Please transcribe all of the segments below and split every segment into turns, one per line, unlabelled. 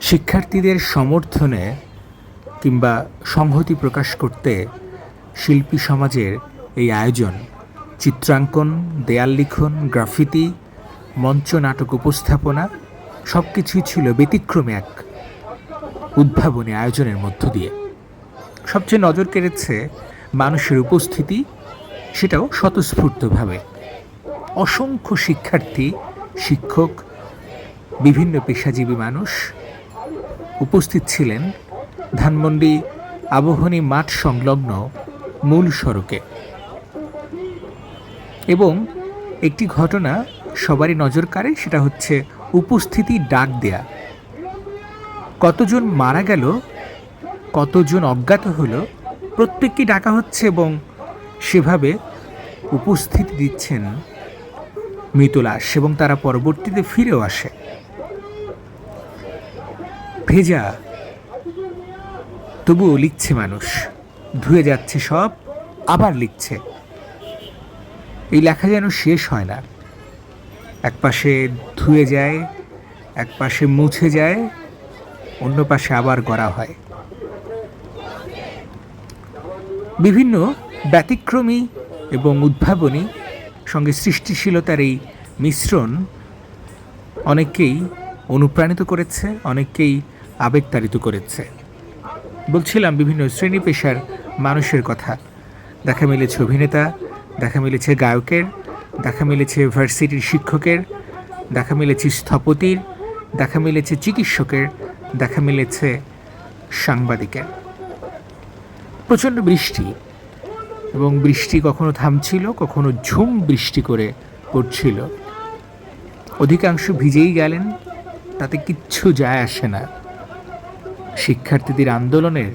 শিক্ষার্থীদের সমর্থনে কিংবা সংহতি প্রকাশ করতে শিল্পী সমাজের এই আয়োজন, চিত্রাঙ্কন, দেয়াল লিখন, গ্রাফিতি, মঞ্চ নাটক উপস্থাপনা সব কিছুই ছিল ব্যতিক্রমী এক উদ্ভাবনী আয়োজনের মধ্য দিয়ে। সবচেয়ে নজর কেড়েছে মানুষের উপস্থিতি, সেটাও স্বতঃস্ফূর্তভাবে। অসংখ্য শিক্ষার্থী, শিক্ষক, বিভিন্ন পেশাজীবী মানুষ উপস্থিত ছিলেন ধানমন্ডি আবহনী মাঠ সংলগ্ন মূল সড়কে। এবং একটি ঘটনা সবারই নজর কাড়ে, সেটা হচ্ছে উপস্থিতি ডাক দেয়া। কতজন মারা গেল, কতজন অজ্ঞাত হলো প্রত্যেককে ডাকা হচ্ছে এবং সেভাবে উপস্থিতি দিচ্ছেন মৃত লাশ এবং তারা পরবর্তীতে ফিরেও আসে। ভেজা তবুও লিখছে মানুষ। ধুয়ে যাচ্ছে সব, আবার লিখছে। এই লেখা যেন শেষ হয় না। এক পাশে ধুয়ে যায়, এক পাশে মুছে যায়, অন্য পাশে আবার গড়া হয়। বিভিন্ন ব্যতিক্রমী এবং উদ্ভাবনী সঙ্গে সৃষ্টিশীলতার এই মিশ্রণ অনেককেই অনুপ্রাণিত করেছে, অনেককেই আবেগতাড়িত করেছে। বলছিলাম, বিভিন্ন শ্রেণি পেশার মানুষের কথা। দেখা মিলেছে অভিনেতা, দেখা মিলেছে গায়কের, দেখা মিলেছে ভার্সিটির শিক্ষকের, দেখা মিলেছে স্থপতির, দেখা মিলেছে চিকিৎসকের, দেখা মিলেছে সাংবাদিকের। প্রচণ্ড বৃষ্টি এবং বৃষ্টি কখনো থামছিল, কখনো ঝুম বৃষ্টি করে পড়ছিল। অধিকাংশ ভিজেই গেলেন, তাতে কিচ্ছু যায় আসে না। শিক্ষার্থীদের আন্দোলনের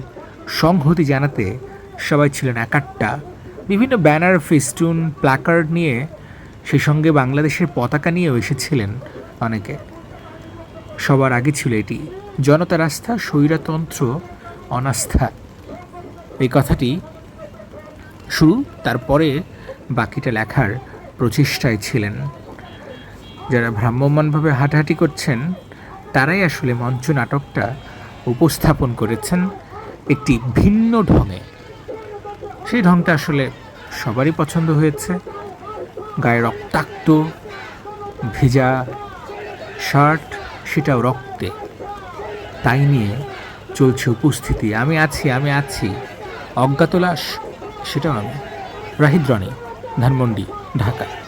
সংহতি জানাতে সবাই ছিলেন একাট্টা। বিভিন্ন ব্যানার, ফেস্টুন, প্ল্যাকার্ড নিয়ে সেই সঙ্গে বাংলাদেশের পতাকা নিয়েও এসেছিলেন অনেকে। সবার আগে ছিল এটি জনতা রাস্তা স্বৈরতন্ত্র, অনাস্থা। এই কথাটি শুরু, তারপরে বাকিটা লেখার প্রচেষ্টায় ছিলেন। যারা ভ্রাম্যমানভাবে হাঁটাহাঁটি করছেন, তারাই আসলে মঞ্চ নাটকটা উপস্থাপন করেছেন একটি ভিন্ন ঢঙে। সেই ঢংটা আসলে সবারই পছন্দ হয়েছে। গায়ে রক্তাক্ত, ভেজা শার্ট, সেটাও রক্তে। তাই নিয়ে চলছে উপস্থিতি। আমি আছি আমি আছি। অজ্ঞাত লাশ সেটাও আমি। রাহিদ রানী ধানমন্ডি ঢাকা।